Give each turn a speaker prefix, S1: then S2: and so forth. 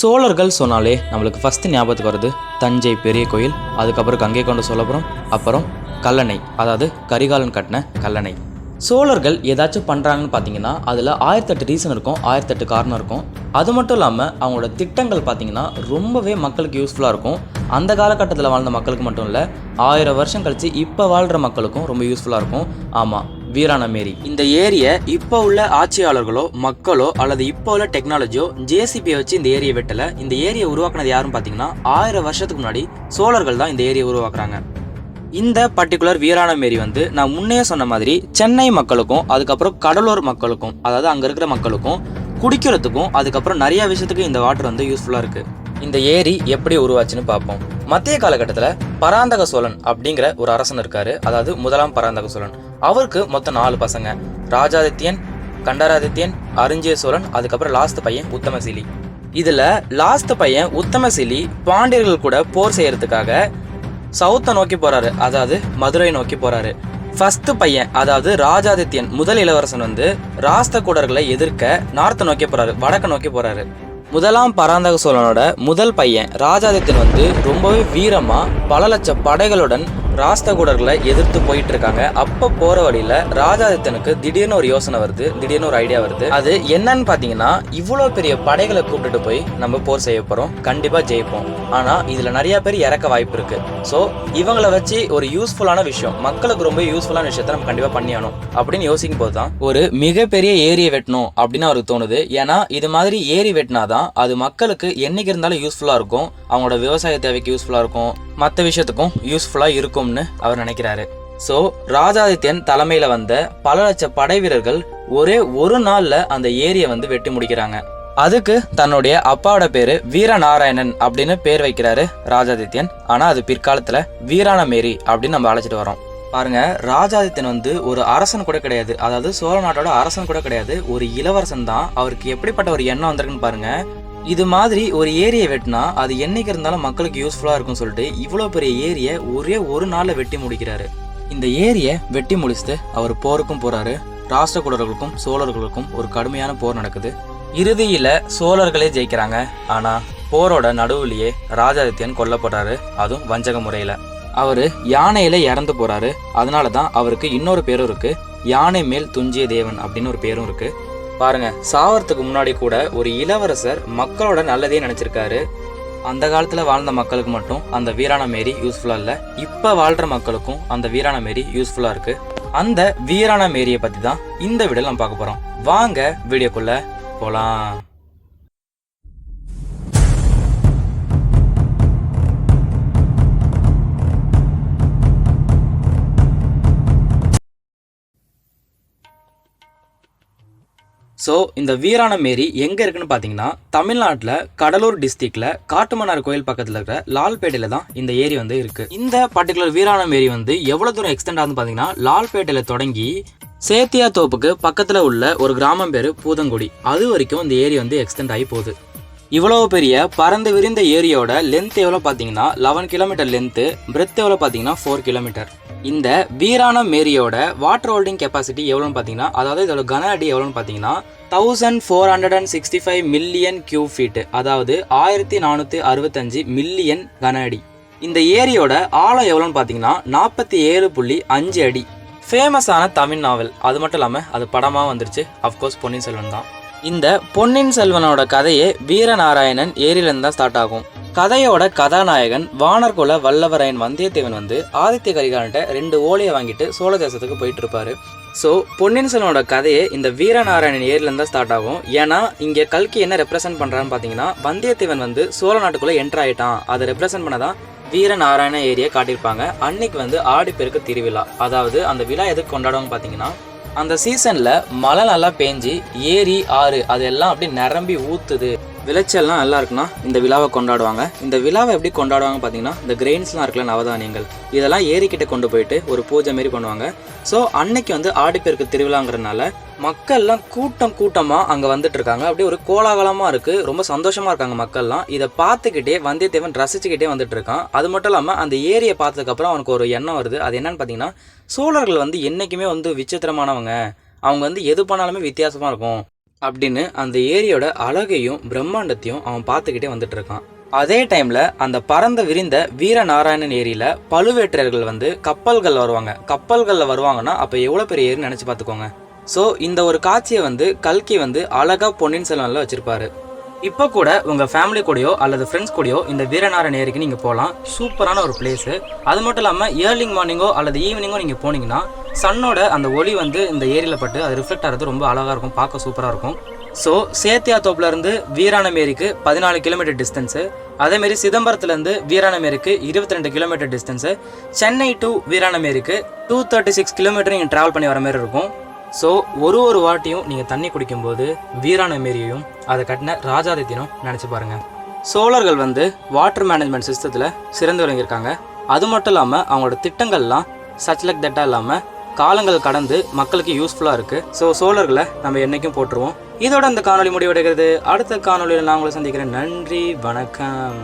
S1: சோழர்கள் சொன்னாலே நம்மளுக்கு ஃபஸ்ட்டு ஞாபகத்துக்கு வருது தஞ்சை பெரிய கோயில் அதுக்கப்புறம் கங்கை கொண்ட சோழபுரம் அப்புறம் கல்லணை அதாவது கரிகாலன் கட்டின கல்லணை. சோழர்கள் ஏதாச்சும் பண்ணுறாங்கன்னு பார்த்தீங்கன்னா அதில் ஆயிரத்தெட்டு ரீசன் இருக்கும் ஆயிரத்தெட்டு காரணம் இருக்கும். அது மட்டும் இல்லாமல் அவங்களோட திட்டங்கள் பார்த்தீங்கன்னா ரொம்பவே மக்களுக்கு யூஸ்ஃபுல்லாக இருக்கும். அந்த காலகட்டத்தில் வாழ்ந்த மக்களுக்கு மட்டும் இல்லை ஆயிரம் வருஷம் கழித்து இப்போ வாழ்கிற மக்களுக்கும் ரொம்ப யூஸ்ஃபுல்லாக இருக்கும். ஆமாம் வீராணமேரி இந்த ஏரியை இப்போ உள்ள ஆட்சியாளர்களோ மக்களோ அல்லது இப்போ உள்ள டெக்னாலஜியோ ஜேசிபியை வச்சு இந்த ஏரியை வெட்டல. இந்த ஏரியை உருவாக்குனது யாருன்னு பார்த்தீங்கன்னா ஆயிரம் வருஷத்துக்கு முன்னாடி சோழர்கள் தான் இந்த ஏரியை உருவாக்குறாங்க. இந்த பர்டிகுலர் வீராணமேரி வந்து நான் முன்னே சொன்ன மாதிரி சென்னை மக்களுக்கும் அதுக்கப்புறம் கடலூர் மக்களுக்கும் அதாவது அங்கே இருக்கிற மக்களுக்கும் குடிக்கிறதுக்கும் அதுக்கப்புறம் நிறைய விஷயத்துக்கு இந்த வாட்டர் வந்து யூஸ்ஃபுல்லாக இருக்குது இந்த ஏரி எப்படி உருவாச்சுன்னு பார்ப்போம். மத்திய காலகட்டத்தில் பராந்தக சோழன் அப்படிங்கிற ஒரு அரசன் இருக்காரு. அதாவது முதலாம் பராந்தக சோழன். அவருக்கு மொத்தம் நாலு பசங்க. ராஜாதித்யன் கண்டராதித்யன் அருஞ்சய சோழன் அதுக்கப்புறம் லாஸ்ட் பையன் உத்தமசிலி. இதுல லாஸ்ட் பையன் உத்தமசிலி பாண்டியர்கள் கூட போர் செய்யறதுக்காக சவுத்தை நோக்கி போறாரு. அதாவது மதுரை நோக்கி போறாரு. ஃபர்ஸ்ட் பையன் அதாவது ராஜாதித்யன் முதல் இளவரசன் வந்து ராஷ்டிரகூடர்களை எதிர்க்க நார்த்தை நோக்கி போறாரு. வடக்க நோக்கி போறாரு. முதலாம் பராந்தக சோழனோட முதல் பையன் ராஜாதித்தன் வந்து ரொம்பவே வீரமா பல லட்ச படைகளுடன் ராஷ்டிரகூடர்களை எதிர்த்து போயிட்டு இருக்காங்க அப்ப போற வழியில ராஜாதித்தனுக்கு திடீர்னு ஒரு யோசனை வருது திடீர்னு ஒரு ஐடியா வருது. அது என்னன்னு பாத்தீங்கன்னா இவ்வளவு பெரிய படைகளை கூப்பிட்டுட்டு போய் நம்ம போர் செய்ய போறோம். கண்டிப்பா ஜெயிப்போம். ஆனா இதுல நிறைய பேர் இறக்க வாய்ப்பு இருக்கு. சோ இவங்கள வச்சு ஒரு யூஸ்ஃபுல்லான விஷயம் மக்களுக்கு ரொம்ப யூஸ்ஃபுல்லான விஷயத்த நம்ம கண்டிப்பா பண்ணியானோம் அப்படின்னு யோசிக்கும் போது தான் ஒரு மிகப்பெரிய ஏரியை வெட்டணும் அப்படின்னு அவருக்கு தோணுது. ஏன்னா இது மாதிரி ஏரி வெட்டினாதான் அது மக்களுக்கு என்னைக்கு இருந்தாலும் யூஸ்ஃபுல்லா இருக்கும். அவங்களோட விவசாய தேவைக்கு யூஸ்ஃபுல்லா இருக்கும். மற்ற விஷயத்துக்கும் யூஸ்ஃபுல்லா இருக்கும்னு அவர் நினைக்கிறாரு. ஸோ ராஜாதித்யன் தலைமையில வந்த பல லட்ச படை வீரர்கள் ஒரே ஒரு நாள்ல அந்த ஏரியை வந்து வெட்டி முடிக்கிறாங்க. அதுக்கு தன்னுடைய அப்பாவோட பேரு வீரநாராயணன் அப்படின்னு பேர் வைக்கிறாரு ராஜாதித்யன். ஆனா அது பிற்காலத்துல வீராணமேரி அப்படின்னு நம்ம அழைச்சிட்டு வரோம் பாருங்க ராஜாதித்யன் வந்து ஒரு அரசன் கூட கிடையாது. அதாவது சோழ நாட்டோட அரசன் கூட கிடையாது. ஒரு இளவரசன் தான். அவருக்கு எப்படிப்பட்ட ஒரு எண்ணம் வந்திருக்குன்னு பாருங்க. இது மாதிரி ஒரு ஏரியை வெட்டினா அது என்னைக்கு இருந்தாலும் மக்களுக்கு யூஸ்ஃபுல்லாக இருக்கும் சொல்லிட்டு இவ்வளோ பெரிய ஏரியை ஒரே ஒரு நாளில் வெட்டி முடிக்கிறாரு. இந்த ஏரியை வெட்டி முடிச்சுட்டு அவர் போருக்கும் போறாரு. ராஷ்டிரகூடர்களுக்கும் சோழர்களுக்கும் ஒரு கடுமையான போர் நடக்குது. இறுதியில சோழர்களே ஜெயிக்கிறாங்க. ஆனா போரோட நடுவுலயே ராஜாதித்யன் கொல்லப்படுறாரு. அதுவும் வஞ்சக முறையில. அவரு யானையில இறந்து போறாரு. அதனால தான் அவருக்கு இன்னொரு பேரும் இருக்கு. யானை மேல் துஞ்சிய தேவன் அப்படின்னு ஒரு பேரும் இருக்கு. பாருங்க சாவறதுக்கு முன்னாடி கூட ஒரு இளவரசர் மக்களோட நல்லதே நினைச்சிருக்காரு. அந்த காலத்துல வாழ்ந்த மக்களுக்கு மட்டும் அந்த வீராண மேரி யூஸ்ஃபுல்லா இல்ல. இப்ப வாழ்ற மக்களுக்கும் அந்த வீராண மேரி யூஸ்ஃபுல்லா இருக்கு. அந்த வீராண மேரியை பத்தி தான் இந்த வீடியோ நம்ம பார்க்க போறோம். வாங்க வீடியோக்குள்ள போலாம். ஸோ இந்த வீராணமேரி எங்கே இருக்குன்னு பார்த்தீங்கன்னா தமிழ்நாட்டில் கடலூர் டிஸ்ட்ரிக்டில் காட்டுமன்னார் கோயில் பக்கத்தில் இருக்கிற லால்பேட்டையில் தான் இந்த ஏரி வந்து இருக்குது இந்த பர்டிகுலர் வீராணமேரி வந்து எவ்வளோ தூரம் எக்ஸ்டெண்ட் ஆகுதுன்னு பார்த்தீங்கன்னா லால்பேட்டையில் தொடங்கி சேத்தியா தோப்புக்கு பக்கத்தில் உள்ள ஒரு கிராமம் பேர் பூதங்குடி. அது வரைக்கும் இந்த ஏரி வந்து எக்ஸ்டெண்ட் ஆகி போகுது. இவ்வளோ பெரிய பறந்து விரிந்த ஏரியோட லென்த் எவ்வளோ பார்த்தீங்கன்னா லெவன் கிலோமீட்டர் லென்த்து பிரெத் எவ்வளோ பார்த்தீங்கன்னா ஃபோர் கிலோமீட்டர் இந்த வீரான மேரியோட வாட்டர் ஹோல்டிங் கெப்பாசிட்டி எவ்வளோன்னு பார்த்தீங்கன்னா அதாவது இதோட கன அடி எவ்வளோன்னு பார்த்தீங்கன்னா thousand four hundred and sixty five million cu feet அதாவது ஆயிரத்தி நானூற்றி அறுபத்தஞ்சு மில்லியன் கன அடி. இந்த ஏரியோட ஆழம் எவ்வளோன்னு பார்த்தீங்கன்னா நாற்பத்தி ஏழு புள்ளி அஞ்சு அடி. ஃபேமஸான தமிழ் நாவல். அது மட்டும் இல்லாமல் அது படமாக வந்துருச்சு. அஃப்கோர்ஸ் பொன்னியின் செல்வன் தான். இந்த பொன்னியின் செல்வனோட கதையே வீரநாராயணன் ஏரியிலேருந்து தான் ஸ்டார்ட் ஆகும். கதையோட கதாநாயகன் வானர்குல வல்லவராயன் வந்தியத்தேவன் வந்து ஆதித்ய கரிகாலன்ட்ட ரெண்டு ஓலையை வாங்கிட்டு சோழ தேசத்துக்கு போயிட்டு இருப்பாரு ஸோ பொன்னியின் செல்வனோட கதையே இந்த வீரநாராயணன் ஏரியிலேருந்து தான் ஸ்டார்ட் ஆகும். ஏன்னா இங்கே கல்கி என்ன ரெப்ரசென்ட் பண்ணுறான்னு பார்த்தீங்கன்னா வந்தியத்தேவன் வந்து சோழ நாட்டுக்குள்ளே என்டர் ஆயிட்டான். அதை ரெப்ரசென்ட் பண்ணதான் வீரநாராயண ஏரியை காட்டியிருப்பாங்க. அன்னைக்கு வந்து ஆடிப்பெருக்கு திருவிழா. அதாவது அந்த விழா எதுக்கு கொண்டாடுவாங்க பார்த்தீங்கன்னா அந்த சீசன்ல மழை நல்லா பேஞ்சு ஏரி ஆறு அதெல்லாம் அப்படியே நிரம்பி ஊத்துது. விளைச்சல்லாம் நல்லா இருக்குன்னா இந்த விழாவை கொண்டாடுவாங்க. இந்த விழாவை எப்படி கொண்டாடுவாங்க பார்த்தீங்கன்னா இந்த கிரெயின்ஸ்லாம் இருக்கல நவதானியங்கள். இதெல்லாம் ஏரிக்கிட்ட கொண்டு போயிட்டு ஒரு பூஜை மாரி பண்ணுவாங்க. ஸோ அன்னைக்கு வந்து ஆடிப்பெருக்கு திருவிழாங்கிறதுனால மக்கள்லாம் கூட்டம் கூட்டமாக அங்கே வந்துட்டு இருக்காங்க அப்படியே ஒரு கோலாகலமாக இருக்குது ரொம்ப சந்தோஷமாக இருக்காங்க மக்கள்லாம். இதை பார்த்துக்கிட்டே வந்தியத்தேவன் ரசிச்சுக்கிட்டே வந்துட்டு இருக்கான் அது மட்டும் இல்லாமல் அந்த ஏரியை பார்த்ததுக்கப்புறம் அவனுக்கு ஒரு எண்ணம் வருது. அது என்னன்னு பார்த்தீங்கன்னா சோழர்கள் வந்து என்றைக்குமே வந்து விசித்திரமானவங்க. அவங்க வந்து எது பண்ணாலுமே வித்தியாசமாக இருக்கும். அப்படின்னு அந்த ஏரியோட அழகையும் பிரம்மாண்டத்தையும் அவன் பார்த்துக்கிட்டே வந்துட்டு இருக்கான். அதே டைம்ல அந்த பறந்த விரிந்த வீரநாராயணன் ஏரியில பழுவேற்றையர்கள் வந்து கப்பல்கள் வருவாங்க. கப்பல்கள்ல வருவாங்கன்னா அப்ப எவ்வளவு பெரிய ஏரின்னு நினைச்சு பார்த்துக்கோங்க. ஸோ இந்த ஒரு காட்சியை வந்து கல்கி வந்து அழகா பொன்னியின் செல்வன்ல வச்சிருப்பாரு. இப்போ கூட உங்கள் ஃபேமிலி கூடயோ அல்லது ஃப்ரெண்ட்ஸ் கூடயோ இந்த வீரநாராயண ஏரிக்கு நீங்கள் போகலாம் சூப்பரான ஒரு பிளேஸு அது மட்டும் இல்லாமல் ஏர்லிங் மார்னிங்கோ அல்லது ஈவினிங்கோ நீங்கள் போனீங்கன்னா சன்னோட அந்த ஒளி வந்து இந்த ஏரியில் பட்டு அது ரிஃப்ளெக்ட் ஆகிறது ரொம்ப அழகாக இருக்கும் பார்க்க சூப்பராக இருக்கும். ஸோ சேத்தியாத்தோப்புலேருந்து வீராணமேரிக்கு பதினாலு கிலோமீட்டர் டிஸ்டன்ஸு அதேமாரி சிதம்பரத்துலேருந்து வீராணமேரிக்கு இருபத்தி ரெண்டு கிலோமீட்டர் டிஸ்டன்ஸு சென்னை டு வீராணமேரிக்கு டூ தேர்ட்டி சிக்ஸ் கிலோமீட்டர் நீங்கள் ட்ராவல் பண்ணி வர மாதிரி இருக்கும். ஸோ ஒரு ஒரு வாட்டியும் நீங்கள் தண்ணி குடிக்கும்போது வீரான மாரியும் அதை கட்டின ராஜாதித்யனும் நினச்சி பாருங்கள் சோழர்கள் வந்து வாட்டர் மேனேஜ்மெண்ட் சிஸ்டத்தில் சிறந்து விளங்கியிருக்காங்க. அது மட்டும் இல்லாமல் அவங்களோட திட்டங்கள்லாம் சச் லைக் தட்டாக இல்லாமல் காலங்கள் கடந்து மக்களுக்கு யூஸ்ஃபுல்லாக இருக்குது ஸோ சோழர்களை நம்ம என்றைக்கும் போட்டுருவோம் இதோட இந்த காணொலி முடிவடைகிறது. அடுத்த காணொலியில் நான் உங்களை சந்திக்கிறேன். நன்றி வணக்கம்.